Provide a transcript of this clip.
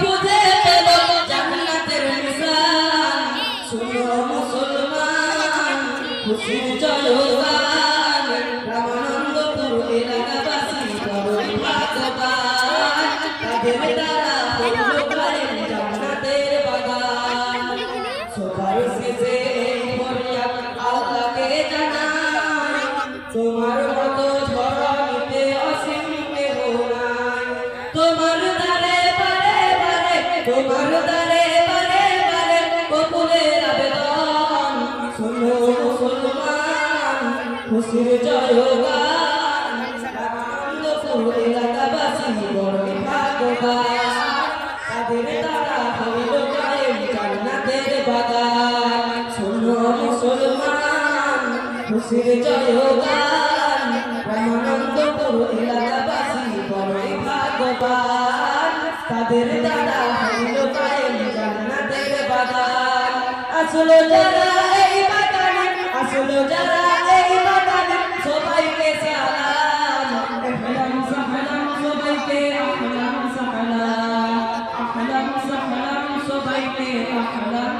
খুঁজে পেল জান্নাতের নিশান শুনো মুসলমান খুশির জয়গান। রামানন্দপুর এলাকাবাসী বড়ই ভাগ্যবান। তাদের দ্বারা হলো করেন জান্নাতের বাগান। সবার শেষে ফরিয়াদ আল্লাহকে জানাই। তোমার তোমার দ্বারে বারে বারে কবুলের আবেদন। শুনো মুসলমান, খুশির জয়গান। আনন্দপুর এলাকাবাসী বড়ই ভাগ্যবান। তাদের দ্বারা হইল কায়েম জান্নাতের বাগান। শোনো মুসলমান, খুশির জয়গান। রামানন্দপুর এলাকাবাসী বড়ই ভাগ্যবান। তাদের দ্বারা আসলো যারা এই বাগানে, আসলো যারা এই বাগানে, সবাইকে সালাম। আহলাম সাহলাম সবাইকে আহলাম সাহলাম সবাইকে আহলাম